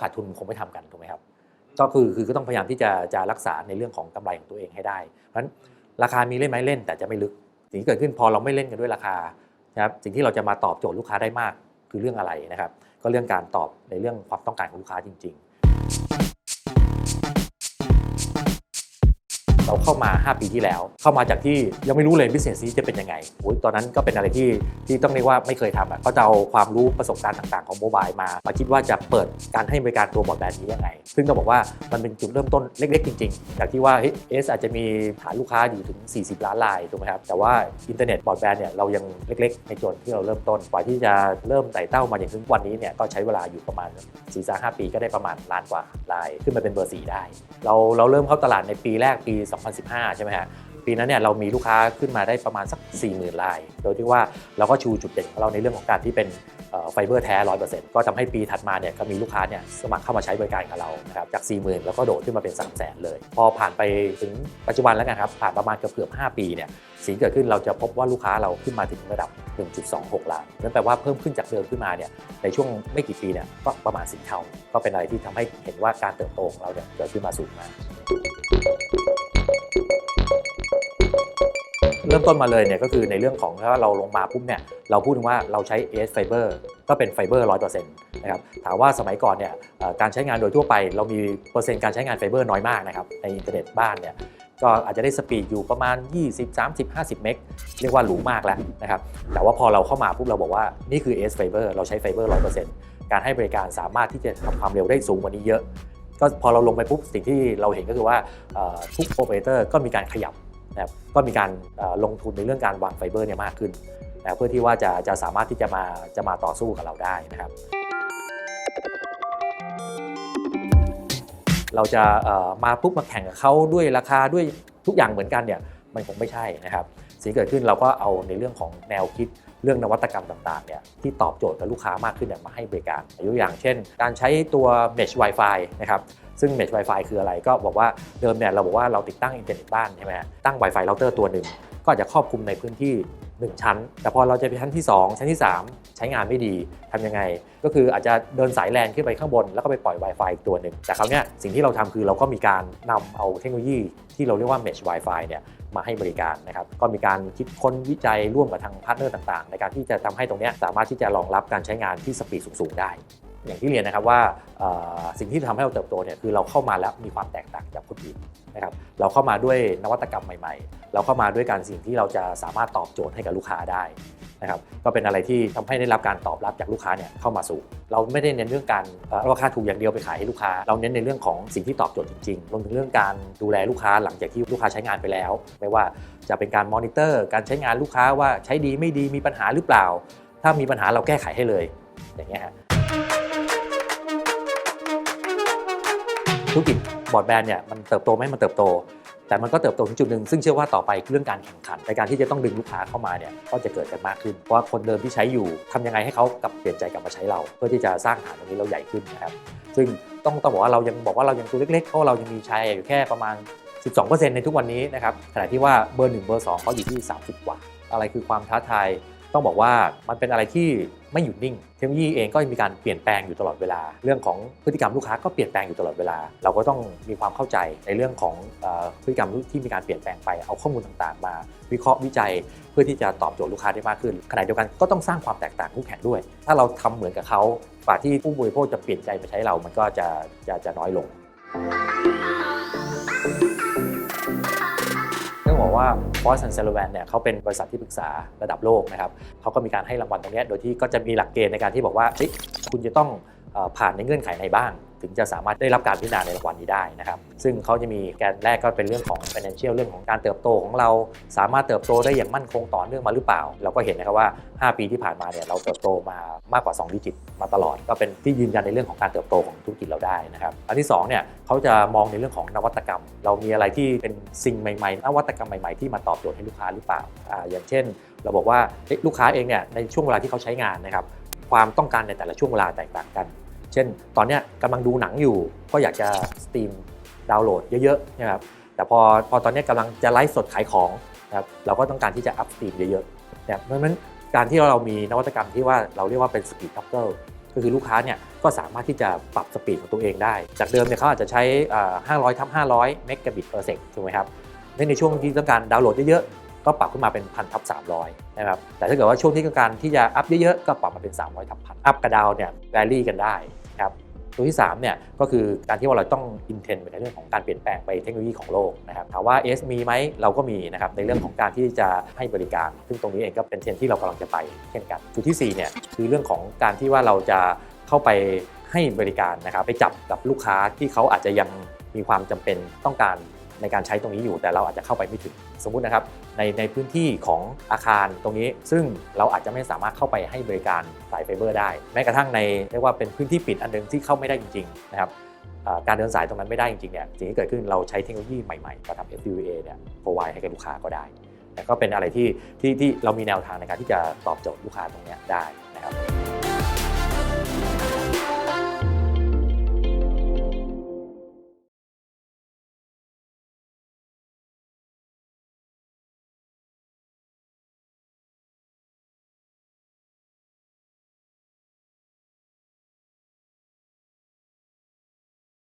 ขาดทุนคงไม่ทำกันถูกไหมครับ ก็คือคือก็ต้องพยายามที่จะจะรักษาในเรื่องของกำไรของตัวเองให้ได้ เพราะฉะนั้นราคามีเล่นไหมเล่น แต่จะไม่ลึก สิ่งที่เกิดขึ้นพอเราไม่เล่นกันด้วยราคานะครับสิ่งที่เราจะมาตอบโจทย์ลูกค้าได้มากคือเรื่องอะไรนะครับ ก็เรื่องการตอบในเรื่องความต้องการของลูกค้าจริง ๆ เราเข้ามา 5 ปีที่แล้ว เข้ามาจากที่ยังไม่รู้เลย business นี้จะเป็นยังไงโอ้ยตอนนั้นก็เป็นอะไรที่ที่ต้องเรียกว่าไม่เคยทำอะก็จะเอาความรู้ประสบการณ์ต่างๆของโมบายมา มาคิดว่าจะเปิดการให้บริการตัวบอดแบนด์นี้ยังไง ซึ่งต้องบอกว่ามันเป็นจุดเริ่มต้นเล็กๆ จริงๆ จากที่ว่าเอสอาจจะมีฐานลูกค้าอยู่ถึง 40 ล้านรายถูกไหมครับ แต่ว่าอินเทอร์เน็ตบอดแบนด์เนี่ยเรายังเล็กๆ ในส่วนที่เราเริ่มต้นกว่าที่จะเริ่มไต่เต้ามาอย่างถึงวันนี้เนี่ยก็ใช้เวลาอยู่ประมาณ4 5ปีก็ได้ประมาณล้านกว่าราย ขึ้นมาเป็นเบอร์สี่ได้ เราเราเริ่มเข้าตลาดในปีแรกปี2015 ใช่ไหมฮะปีนั้นเนี่ยเรามีลูกค้าขึ้นมาได้ประมาณสัก 40,000ราย โดยที่ว่าเราก็ชูจุดเด่นของเราในเรื่องของการที่เป็นไฟเบอร์แท้ 100%ก็ทำให้ปีถัดมาเนี่ยก็มีลูกค้าเนี่ยสมัครเข้ามาใช้บริการกับเรานะครับจาก 40,000 แล้วก็โดดขึ้นมาเป็น 300,000 เลย พอผ่านไปถึงปัจจุบันแล้วกันครับ ผ่านประมาณเกือบเกือบ5ปีเนี่ยสิ่งเกิดขึ้นเราจะพบว่าลูกค้าเราขึ้นมาถึงระดับ 1.26 ล้านนั่นแปลว่าเพิ่มขึ้นจากเดิมขึ้นมาเนี่ยในช่วงไม่กี่ปีเนี่ยก็ประมาณ10เท่า ก็เป็นอะไรที่ทำให้เห็นว่าการเติบโตของเราเนี่ยเกิดขึ้นมาสูงมาก เริ่มต้นมาเลยเนี่ยก็คือในเรื่องของถ้าเราลงมาปุ๊บเนี่ยเราพูดถึงว่าเราใช้ AS Fiber ก็เป็นไฟเบอร์100%นต์นะครับถามว่าสมัยก่อนเนี่ยการใช้งานโดยทั่วไป เรามีเปอร์เซ็นต์การใช้งานไฟเบอร์น้อยมากนะครับในอินเทอร์เน็ตบ้านเนี่ยก็อาจจะได้สปีดอยู่ประมาณ 20 30 50 เมกเรียกว่าหรูมากแล้วนะครับแต่ว่าพอเราเข้ามาปุ๊บเราบอกว่านี่คือ AS Fiber เราใช้ไฟเบอร์100%การให้บริการสามารถที่จะทำความเร็วได้สูงกว่านี้เยอะ ก็พอเราลงไปปุ๊บสิ่งที่เราเห็นก็คือว่าทุกโอเปอเรเตอร์ก็มีการขยับ นะครับก็มีการลงทุนในเรื่องการวางไฟเบอร์เนี่ยมากขึ้นนะเพื่อที่ว่าจะจะสามารถที่จะมาจะมาต่อสู้กับเราได้นะครับ เราจะมาปุ๊บมาแข่งกับเขาด้วยราคาด้วยทุกอย่างเหมือนกันเนี่ยมันคงไม่ใช่นะครับ สิ่งเกิดขึ้นเราก็เอาในเรื่องของแนวคิดเรื่องนวัตกรรมต่างๆเนี่ยที่ตอบโจทย์กับลูกค้ามากขึ้นเนี่ยมาให้บริการยกตัวอย่างเช่น การใช้ตัว Mesh Wi-Fi นะครับ ซึ่ง Mesh Wi-Fi คืออะไรก็บอกว่าเดิมเนี่ยเราบอกว่าเราติดตั้งอินเทอร์เน็ตบ้านใช่ไหมตั้ง Wi-Fi เราเตอร์ตัวหนึ่งก็อาจจะครอบคลุมในพื้นที่ 1 ชั้น แต่พอเราจะไปชั้นที่ 2 ชั้นที่ 3 ใช้งานไม่ดีทำยังไง ก็คืออาจจะเดินสายแลนขึ้นไปข้างบน แล้วก็ไปปล่อย Wi-Fi อีกตัวหนึ่ง แต่คราวนี้สิ่งที่เราทำคือเราก็มีการนำเอาเทคโนโลยีที่เราเรียกว่า Mesh Wi-Fi เนี่ยมาให้บริการนะครับ ก็มีการคิดค้นวิจัยร่วมกับทางพาร์ทเนอร์ต่างๆ ในการที่จะทำให้ตรงนี้สามารถที่จะรองรับการใช้งานที่สปีดสูงๆได้ อย่างที่เรียนนะครับว่าสิ่งที่ทำให้เราเติบโตเนี่ยคือเราเข้ามาแล้วมีความแตกต่างจากคนอื่นนะครับเราเข้ามาด้วยนวัตกรรมใหม่ๆ เราเข้ามาด้วยการสิ่งที่เราจะสามารถตอบโจทย์ให้กับลูกค้าได้นะครับก็เป็นอะไรที่ทำให้ได้รับการตอบรับจากลูกค้าเนี่ยเข้ามาสู่ เราไม่ได้เน้นเรื่องการราคาถูกอย่างเดียวไปขายให้ลูกค้า เราเน้นในเรื่องของสิ่งที่ตอบโจทย์จริงๆรวมถึงเรื่องการดูแลลูกค้าหลังจากที่ลูกค้าใช้งานไปแล้ว ไม่ว่าจะเป็นการมอนิเตอร์ การใช้งานลูกค้าว่าใช้ดีไม่ดีมีปัญหาหรือเปล่า ถ้ามีปัญหาเราแก้ไขให้เลยอย่างเงี้ยฮะ ธุรกิจบอร์ดแบนด์เนี่ยมันเติบโตไหมมันเติบโต แต่มันก็เติบโตถึงจุดหนึ่งซึ่งเชื่อว่าต่อไปเรื่องการแข่งขันในการที่จะต้องดึงลูกค้าเข้ามาเนี่ยก็จะเกิดกันมากขึ้นเพราะว่าคนเดิมที่ใช้อยู่ทำยังไงให้เขากลับเปลี่ยนใจกลับมาใช้เรา เพื่อที่จะสร้างฐานตรงนี้เราใหญ่ขึ้นนะครับซึ่งต้องต้องบอกว่าเรายังบอกว่าเรายังตัวเล็กๆเพราะเรายังมีชายอยู่แค่ประมาณ 12%ในทุกวันนี้นะครับขณะที่ว่าเบอร์หนึ่งเบอร์สองเขาอยู่ที่ 30 กว่า อะไรคือความท้าทาย ต้องบอกว่ามันเป็นอะไรที่ไม่หยุดนิ่ง เทคโนโลยีเองก็มีการเปลี่ยนแปลงอยู่ตลอดเวลา เรื่องของพฤติกรรมลูกค้าก็เปลี่ยนแปลงอยู่ตลอดเวลา เราก็ต้องมีความเข้าใจในเรื่องของพฤติกรรมที่มีการเปลี่ยนแปลงไปเอาข้อมูลต่างๆ มา วิเคราะห์วิจัยเพื่อที่จะตอบโจทย์ลูกค้าได้มากขึ้นขณะเดียวกันก็ต้องสร้างความแตกต่างคู่แข่งด้วย ถ้าเราทำเหมือนกับเขากว่าที่ผู้บริโภคจะเปลี่ยนใจมาใช้เรา มันก็จะจะจะน้อยลง บอกว่า f o r s and Sullivan เนี่ยเขาเป็นบริษัทที่ปรึกษาระดับโลกนะครับเขาก็มีการให้รางวัลตรงนี้โดยที่ก็จะมีหลักเกณฑ์ในการที่บอกว่าคุณจะต้องผ่านในเงื่อนไขไหนบ้าง ถึงจะสามารถได้รับการพิจารณาในรางวัลนี้ได้นะครับ ซึ่งเขาจะมีแกนแรกก็เป็นเรื่องของ financial เรื่องของการเติบโตของเราสามารถเติบโตได้อย่างมั่นคงต่อเนื่องมาหรือเปล่า เราก็เห็นนะครับว่า 5 ปีที่ผ่านมาเนี่ยเราเติบโตมามากกว่า 2 ดิจิตมาตลอด ก็เป็นที่ยืนยันในเรื่องของการเติบโตของธุรกิจเราได้นะครับอันที่2เนี่ยเขาจะมองในเรื่องของนวัตกรรม เรามีอะไรที่เป็นสิ่งใหม่ๆนวัตกรรมใหม่ๆที่มาตอบโจทย์ให้ลูกค้าหรือเปล่าอ่าอย่างเช่น เราบอกว่าเฮ้ยลูกค้าเองเนี่ยในช่วงเวลาที่เขาใช้งานนะครับความต้องการในแต่ละช่วงเวลาแตกต่างกัน เช่น ตอนเนี้ยกำลังดูหนังอยู่ ก็อยากจะสตรีมดาวน์โหลดเยอะๆนะครับแต่พอพอตอนเนี้ยกำลังจะไลฟ์สดขายของนะครับเราก็ต้องการที่จะอัพสตรีมเยอะๆนะครับเพราะฉะนั้นการที่เรามีนวัตกรรมที่ว่าเราเรียกว่าเป็นสปีดท็อกเกอร์ก็คือลูกค้าเนี่ยก็สามารถที่จะปรับสปีดของตัวเองได้ จากเดิมเนี่ยเขาอาจจะใช้อ่า500ทับ500 เมกะบิตเปอร์เซกถูกไหมครับในในช่วงที่ต้องการดาวน์โหลดเยอะๆ ก็ปรับขึ้นมาเป็นพันทับ300 นะครับ แต่ถ้าเกิดว่าช่วงที่ต้องการที่จะอัพเยอะๆ ก็ปรับมาเป็น 300ทับพันอัพกับดาวน์เนี่ยแวรี่กันได้นะครับ ตัวที่3เนี่ยก็คือการที่ว่าเราต้องอินเทนไปในเรื่องของการเปลี่ยนแปลงไปเทคโนโลยีของโลกนะครับถามว่า S มีไหมเราก็มีนะครับในเรื่องของการที่จะให้บริการ ซึ่งตรงนี้เองก็เป็นเทรนที่เรากำลังจะไปเช่นกันจุดที่4เนี่ยคือเรื่องของการที่ว่าเราจะเข้าไปให้บริการนะครับไปจับกับลูกค้าที่เขาอาจจะยังมีความจำเป็นต้องการ ในการใช้ตรงนี้อยู่แต่เราอาจจะเข้าไปไม่ถึงสมมุตินะครับ ในในพื้นที่ของอาคารตรงนี้ ซึ่งเราอาจจะไม่สามารถเข้าไปให้บริการสายไฟเบอร์ได้ แม้กระทั่งในเรียกว่าเป็นพื้นที่ปิดอันหนึงที่เข้าไม่ได้จริงๆนะครับการเดินสายตรงนั้นไม่ได้จริงๆเนี่ยสิ่งที่เกิดขึ้นเราใช้เทคโนโลยีใหม่ๆมาทำ FWA เนี่ย provide ให้กับลูกค้าก็ได้แต่ก็เป็นอะไรที่ที่ที่เรามีแนวทางในการที่จะตอบโจทย์ลูกค้าตรงนี้ได้นะครับ